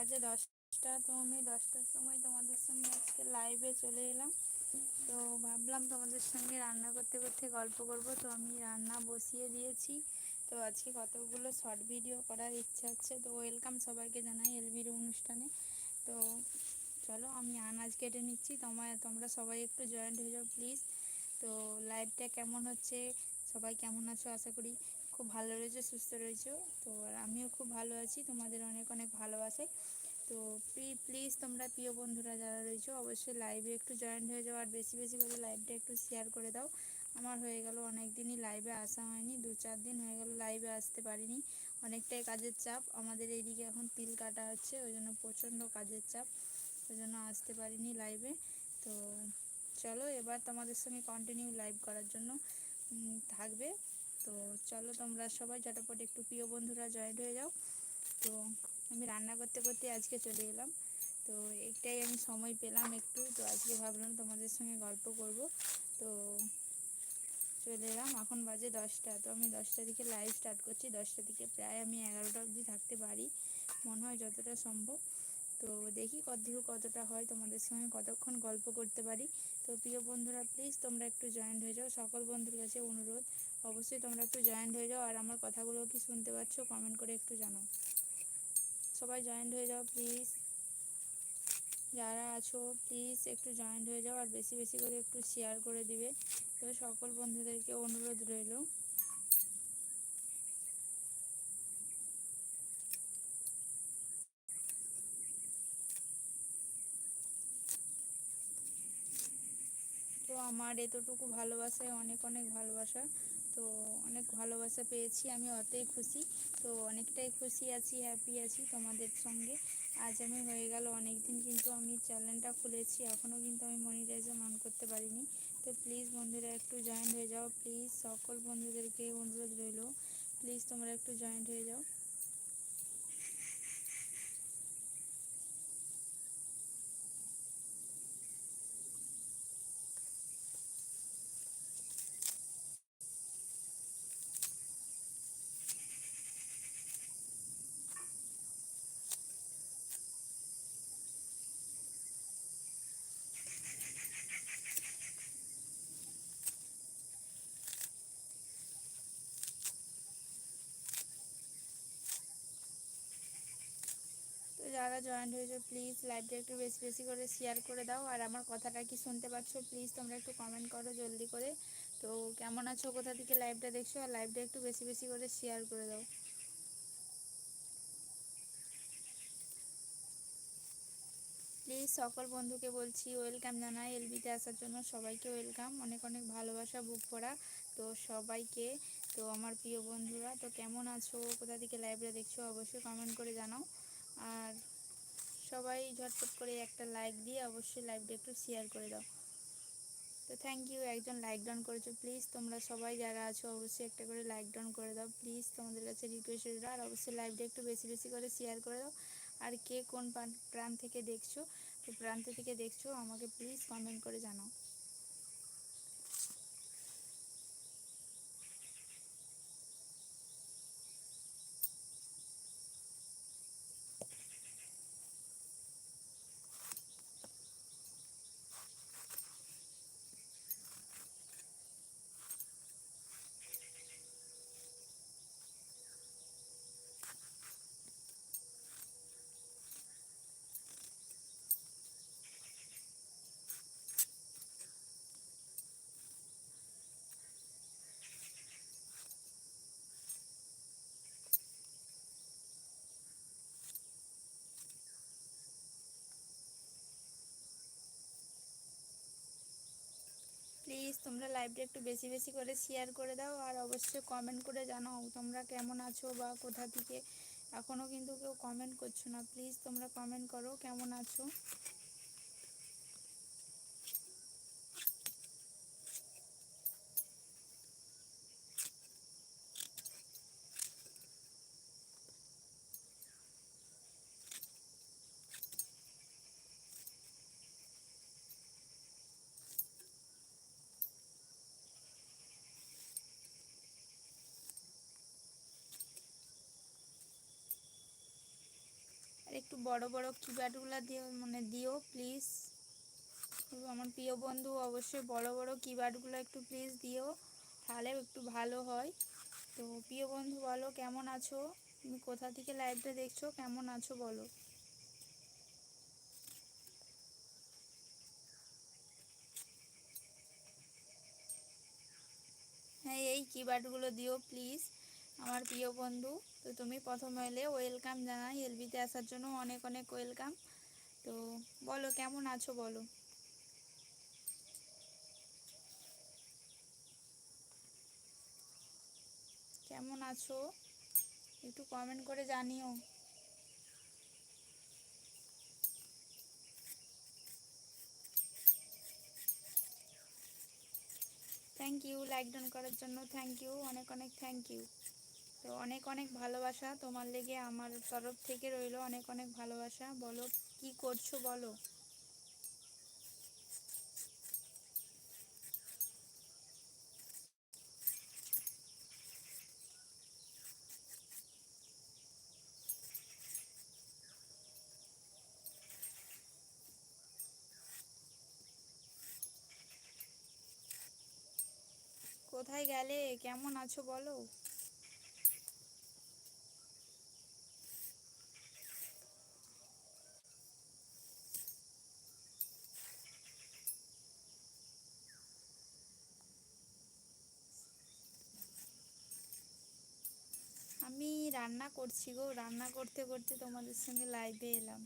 বাজে দশটা, তো আমি দশটার সময় তোমাদের সঙ্গে আজকে লাইভে চলে এলাম। তো ভাবলাম তোমাদের সঙ্গে রান্না করতে করতে গল্প করব। তো আমি রান্না বসিয়ে দিয়েছি। তো আজকে কতগুলো শর্ট ভিডিও করার ইচ্ছা আছে? তো ওয়েলকাম সবাইকে জানাই এলবির অনুষ্ঠানে। তো চলো, আমি আনাজ কেটে নিচ্ছি। তোমায়, তোমরা সবাই একটু জয়েন্ট হয়ে যাও প্লিজ তো লাইভটা কেমন হচ্ছে? সবাই কেমন আছো? আশা করি খুব ভালো রয়েছে, সুস্থ রয়েছে। তো আমিও খুব ভালো আছি, তোমাদের অনেক অনেক ভালোবাসে তো প্লিজ তোমরা প্রিয় বন্ধুরা যারা রয়েছো, অবশ্যই লাইভে একটু জয়েন্ট হয়ে যাও, আর বেশি বেশি করে লাইভটা একটু শেয়ার করে দাও। আমার হয়ে গেল অনেক দিনই লাইভে আসা হয়নি, দু চার দিন হয়ে গেল লাইভে আসতে পারিনি। অনেকটাই কাজের চাপ, আমাদের এইদিকে এখন তিল কাটা হচ্ছে, ওই জন্য প্রচণ্ড কাজের চাপ, ওই জন্য আসতে পারিনি লাইভে তো চলো এবার তোমাদের সঙ্গে কন্টিনিউ লাইভ করার জন্য থাকবে। তো চলো তোমরা সবাই ঝটাপট একটু প্রিয় বন্ধুরা জয়েন্ট হয়ে যাও। তো আমি রান্না করতে করতে আজকে চলে এলাম। তো একটাই আমি সময় পেলাম একটু, তো আজকে ভাবলাম তোমাদের সঙ্গে গল্প করব। তো চলে এলাম, এখন বাজে দশটা। তো আমি দশটা দিকে লাইভ স্টার্ট করছি। দশটা দিকে প্রায় আমি এগারোটা অবধি থাকতে পারি। মনে হয় যতটা সম্ভব। তো দেখি কতদূর কতটা হয় তোমাদের সঙ্গে কতক্ষণ গল্প করতে পারি। তো প্রিয় বন্ধুরা প্লিজ তোমরা একটু জয়েন্ট হয়ে যাও। সকল বন্ধুর কাছে অনুরোধ, অবশ্যই তোমরা একটু জয়েন্ট হয়ে যাও। আর আমার কথাগুলো কি শুনতে পাচ্ছ কমেন্ট করে একটু জানাও। সবাই জয়েন্ট হয়ে যাও প্লিজ যারা আছো প্লিজ একটু জয়েন্ট হয়ে যাও। আর বেশি বেশি করে একটু শেয়ার করে দিবে। তো সকল বন্ধুদেরকে অনুরোধ রইল। আমার এতটুকু ভালোবাসায় অনেক অনেক ভালোবাসা। তো অনেক ভালোবাসা পেয়েছি, আমি অতই খুশি। তো অনেকটাই খুশি আছি হ্যাপি আছি তোমাদের সঙ্গে। আজ আমি হয়ে গেল অনেক দিন কিন্তু আমি চ্যানেলটা খুলেছি এখনও কিন্তু আমি মনিটাইজে মান করতে পারিনি। তো প্লিজ বন্ধুরা একটু জয়েন্ট হয়ে যাও প্লিজ সকল বন্ধুদেরকে অনুরোধ রইল। প্লিজ তোমরা একটু জয়েন্ট হয়ে যাও যারা জয়েন্ট হয়েছে প্লিজ লাইভটা একটু বেশি বেশি করে শেয়ার করে দাও। আর আমার কথাটা কি শুনতে পাচ্ছ প্লিজ তোমরা একটু কমেন্ট করো জলদি করে। তো কেমন আছো, কোথা থেকে লাইভটা দেখছ? আর লাইভটা একটু বেশি বেশি করে শেয়ার করে দাও। প্লিজ সকল বন্ধুকে বলছি ওয়েলকাম জানাই। এলবিতে আসার জন্য সবাইকে ওয়েলকাম অনেক অনেক ভালোবাসা, বুক পড়া তো সবাইকে, তো আমার প্রিয় বন্ধুরা, তো কেমন আছো, কোথা থেকে লাইভটা দেখছ, অবশ্যই কমেন্ট করে জানাও। আর সবাই ঝটপট করে একটা লাইক দিয়ে অবশ্যই লাইভটা একটু শেয়ার করে দাও। তো থ্যাংক ইউ একজন লাইক ডাউন করেছ। প্লিজ তোমরা সবাই যারা আছো, অবশ্যই একটা করে লাইক ডাউন করে দাও। প্লিজ তোমাদের কাছে রিকোয়েস্ট রইল। আর অবশ্যই লাইভটা একটু বেশি বেশি করে শেয়ার করে দাও। আর কে কোন প্রান্ত থেকে দেখছ, তো প্রান্ত থেকে দেখছ, আমাকে প্লিজ কমেন্ট করে জানাও। প্লিজ তোমরা লাইভটা একটু বেশি বেশি করে শেয়ার করে দাও আর অবশ্যই কমেন্ট করে জানাও তোমরা কেমন আছো বা কোথা থেকে। এখনও কিন্তু কেউ কমেন্ট করছ না। প্লিজ তোমরা কমেন্ট করো কেমন আছো। বড় বড় কিপ্যাডগুলো দিও মানে দিও প্লিজ আমার প্রিয় বন্ধু, অবশ্যই বড় বড় কিপ্যাডগুলো একটু প্লিজ দিও, তাহলে একটু ভালো হয়। তো প্রিয় বন্ধু, বলো, কেমন আছো? তুমি কোথা থেকে লাইভটা দেখছ? কেমন আছো, বলো? হ্যাঁ এই কিবার্ডগুলো দিও প্লিজ আমার প্রিয় বন্ধু, তো তুমি প্রথম এলে ওয়েলকাম জানাই। এলবিতে আসার জন্য অনেক অনেক ওয়েলকাম তো বলো, কেমন আছো বলো? কেমন আছো? একটু কমেন্ট করে জানিও। থ্যাংক ইউ লাইক ডাউন করার জন্য থ্যাংক ইউ অনেক অনেক থ্যাংক ইউ তো অনেক অনেক ভালোবাসা তোমার লেগে আমার তরফ থেকে রইল। অনেক অনেক ভালোবাসা। বলো, কি করছ বলো? কোথায় গেলে? কেমন আছো বলো আমি রান্না করছি গো, রান্না করতে করতে তোমাদের সঙ্গে লাইভে এলাম।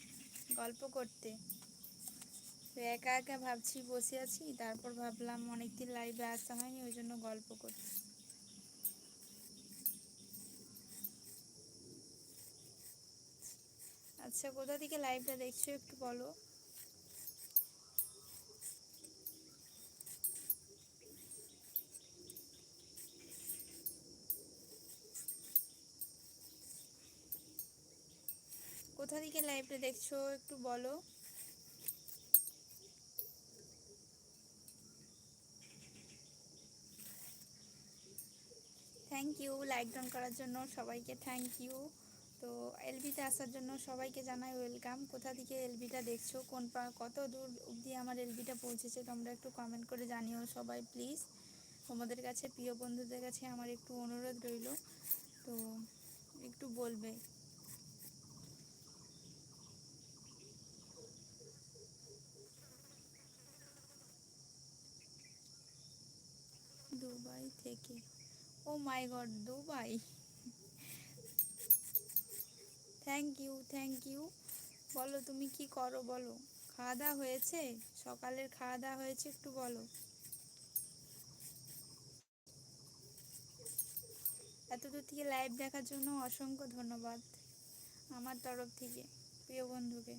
গল্প করতে। তো একা একা ভাবছি বসে আছি, তারপর ভাবলাম অনেক দিন লাইভে আসা হয়নি, ওই জন্য গল্প করছি। আচ্ছা কোথা থেকে লাইভটা দেখছ একটু বলো কোথা থেকে লাইভটা দেখছ, একটু বলো। থ্যাংক ইউ লাইক ডাউন করার জন্য সবাইকে থ্যাংক ইউ তো এলবিতে আসার জন্য সবাইকে জানাই ওয়েলকাম কোথা থেকে এলবিটা দেখছ, কোন কত দূর অবধি আমার এলবিটা পৌঁছেছে, তোমরা একটু কমেন্ট করে জানিও সবাই প্লিজ তোমাদের কাছে, প্রিয় বন্ধুদের কাছে আমার একটু অনুরোধ রইল। তো একটু বলবে দুবাই থেকে। ও my god, Dubai. Thank you thank you বলো, তুমি কি করো বলো? খাওয়া দাওয়া হয়েছে? সকালের খাওয়া দাওয়া হয়েছে, একটু বলো। এতদূর থেকে লাইভ দেখার জন্য অসংখ্য ধন্যবাদ আমার তরফ থেকে, প্রিয় বন্ধুকে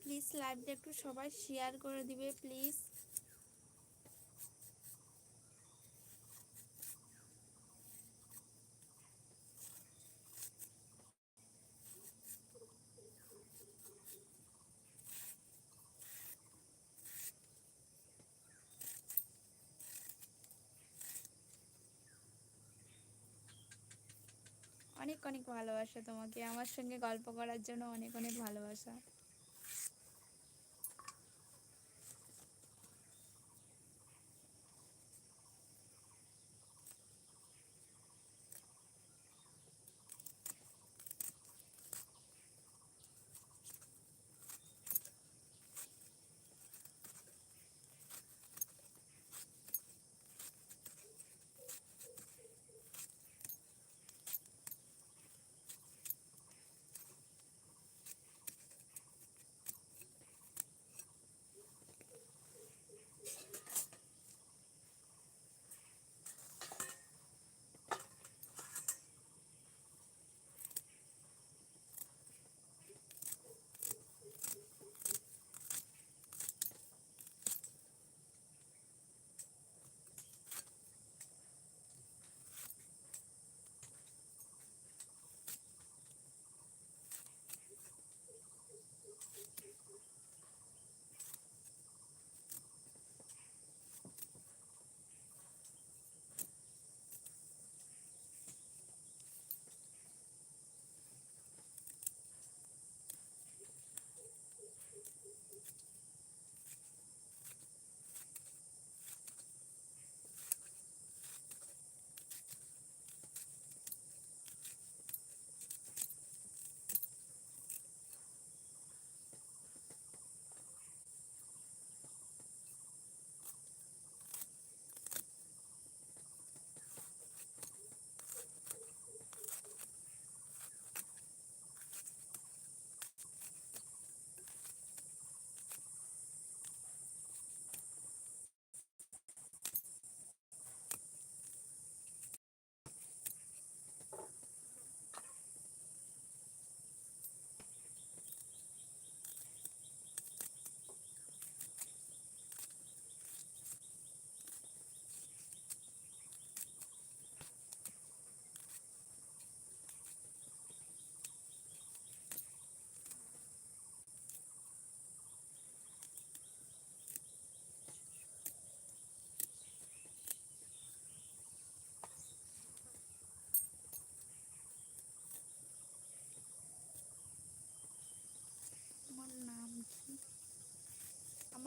প্লিজ লাইভটা একটু সবাই শেয়ার করে দিবে প্লিজ অনেক অনেক ভালোবাসা তোমাকে, আমার সঙ্গে গল্প করার জন্য অনেক অনেক ভালোবাসা।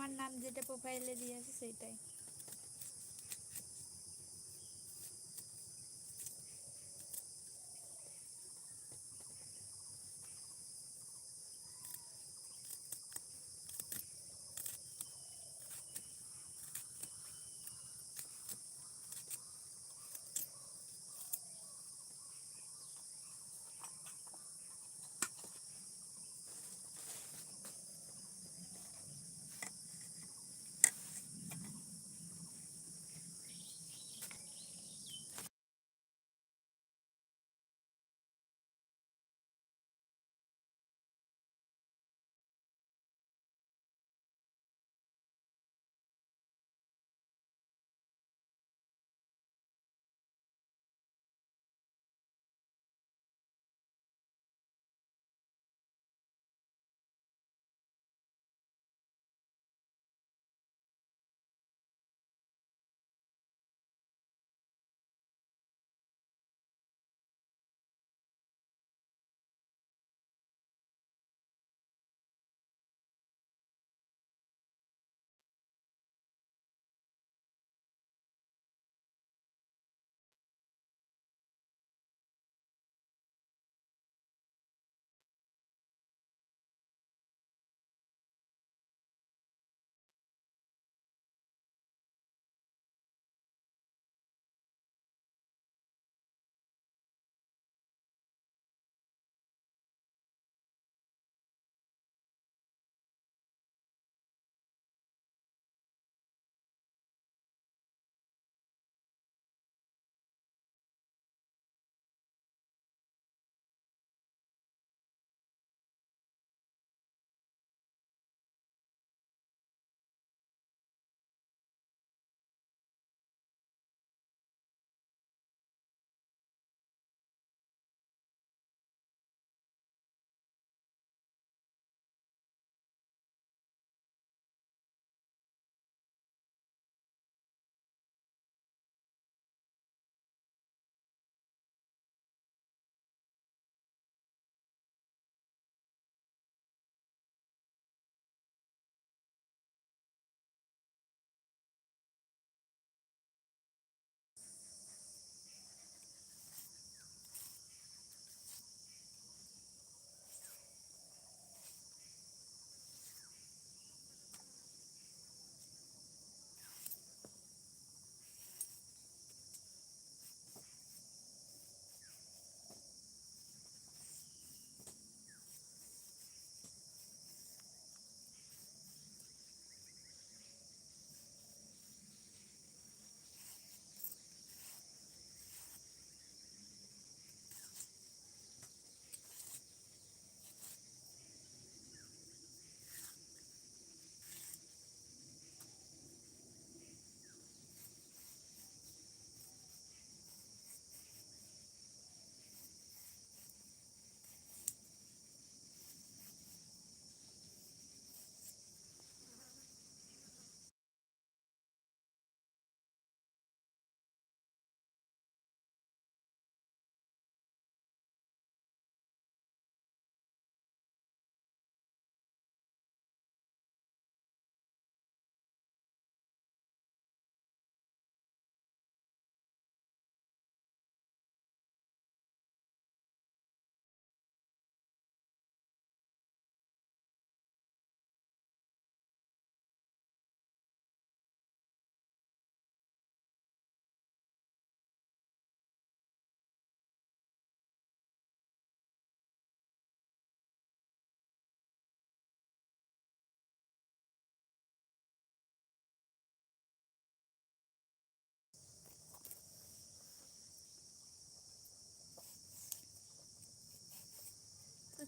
আমার নাম যেটা প্রোফাইলে দিয়ে আছে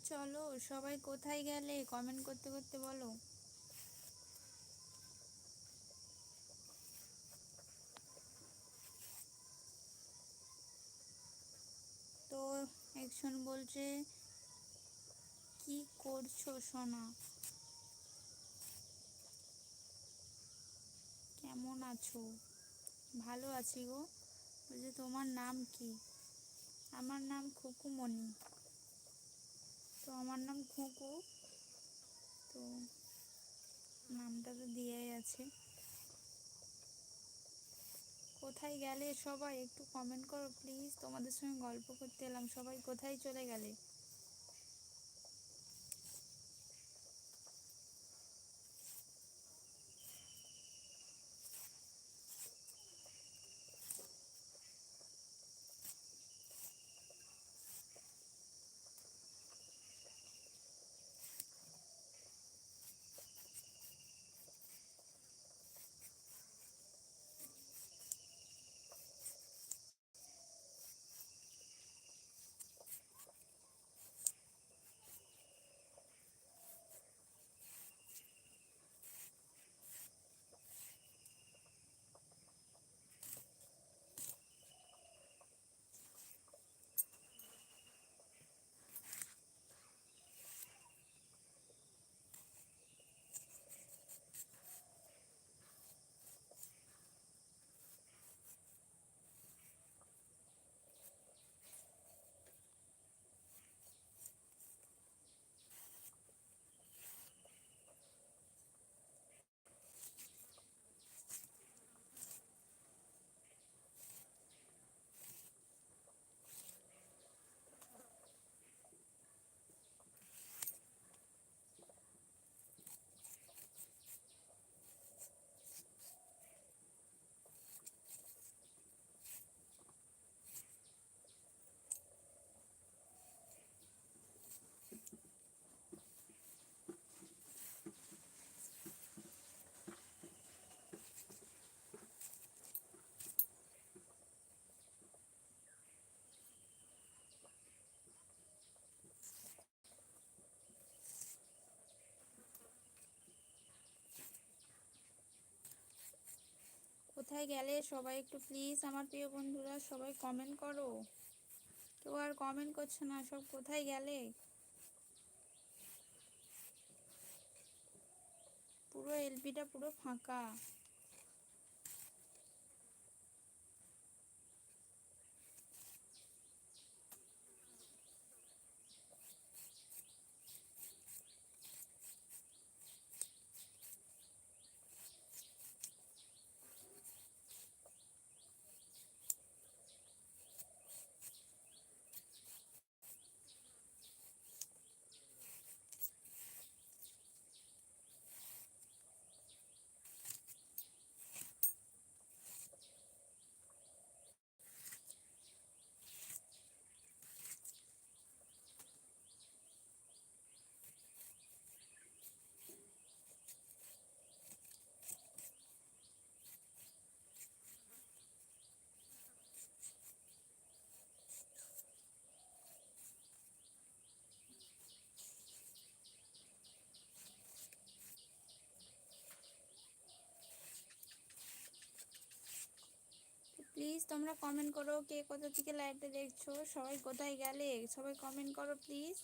চলো, সবাই কোথায় গেলে? কমেন্ট করতে করতে বলো। তো, একজন বলছে, কি করছ সোনা? কেমন আছো? ভালো আছি গো। বলছে, তোমার নাম কি? আমার নাম খুকুমণি। তো আমার নাম খুঁকু তো নামটা তো দিয়েই আছে। কোথায় গেলে সবাই একটু কমেন্ট করো প্লিজ তোমাদের সঙ্গে গল্প করতে এলাম। সবাই কোথায় চলে গেলে? কোথায় গেলে? সবাই একটু প্লিজ আমার প্রিয় বন্ধুরা, সবাই কমেন্ট করো। কেউ আর কমেন্ট করছ না, সব কোথায় গেলে? পুরো এলপিটা পুরো ফাঁকা। প্লিজ তোমরা কমেন্ট করো কে কোথা থেকে লাইভটা দেখছ, সবাই কোথায় গেলে? সবাই কমেন্ট করো প্লিজ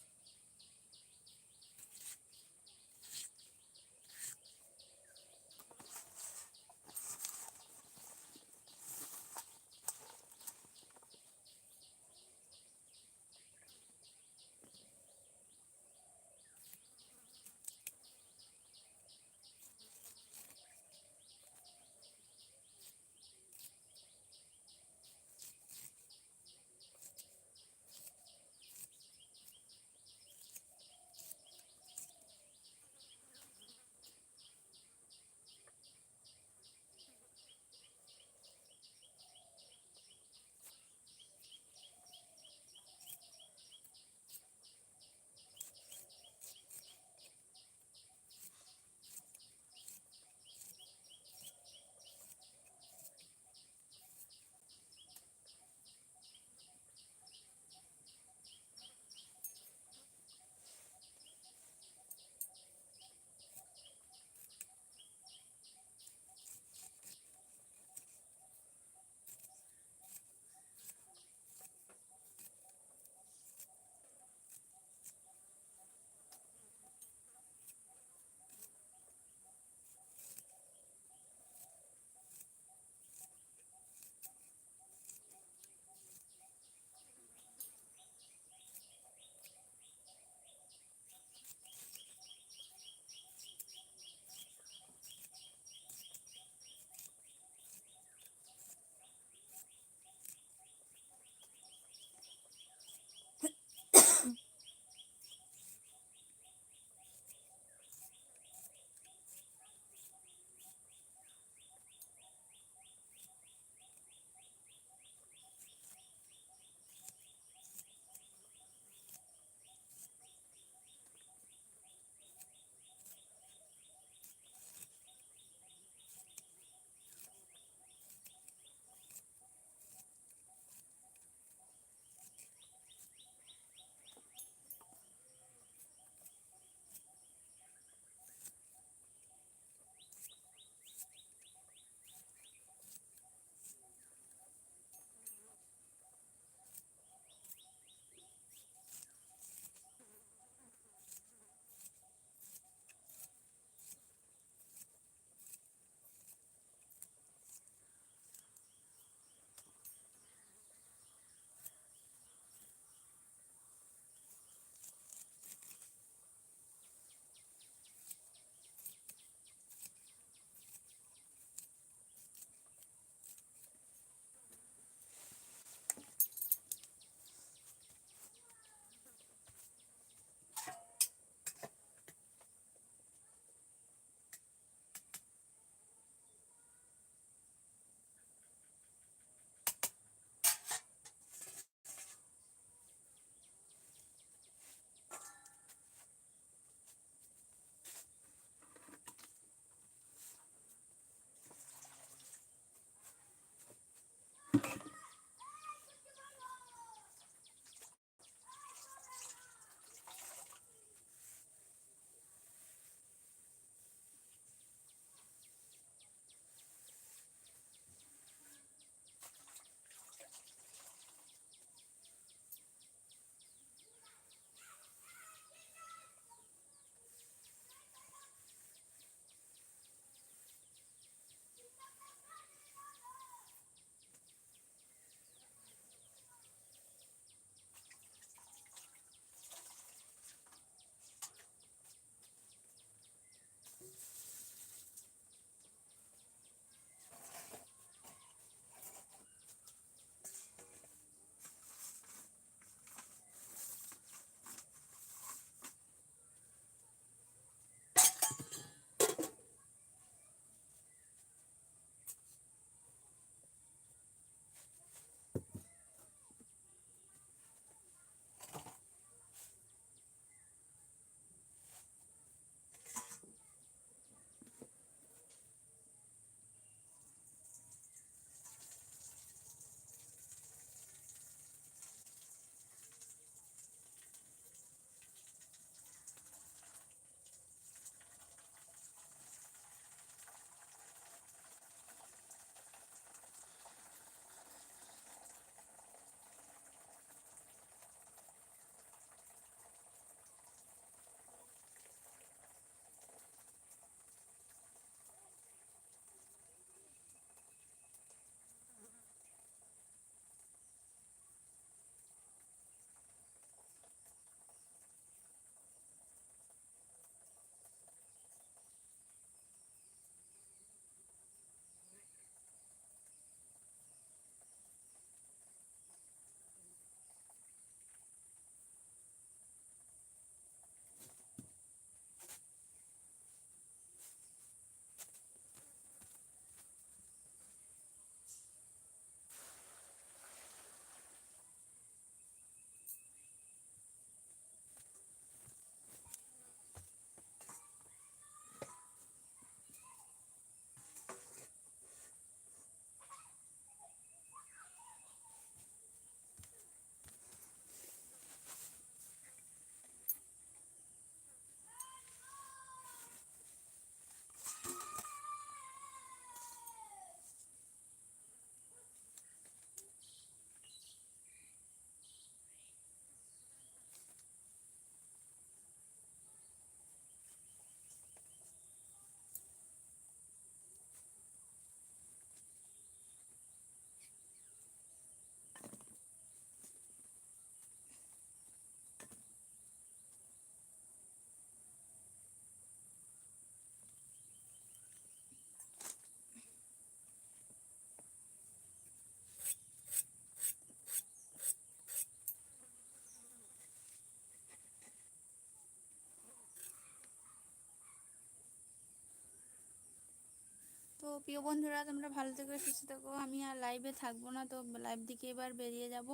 প্রিয় বন্ধুরা, তোমরা ভালো থেকো, সুস্থ থাকো। আমি আর লাইভে থাকব না, তো লাইভ দিকে এবার বেরিয়ে যাব।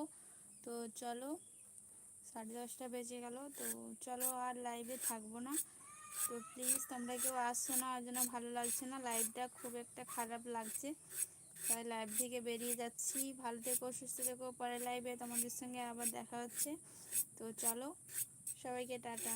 তো চলো, সাড়ে দশটা বেজে গেল। তো চলো আর লাইভে থাকব না। তো প্লিজ তোমরা কেউ আসছো না ওই জন্য ভালো লাগছে না লাইভটা খুব একটা খারাপ লাগছে। তাই লাইভ থেকে বেরিয়ে যাচ্ছি। ভালো থেকো, সুস্থ থেকো। পরে লাইভে তোমাদের সঙ্গে আবার দেখা হচ্ছে। তো চলো, সবাইকে টাটা।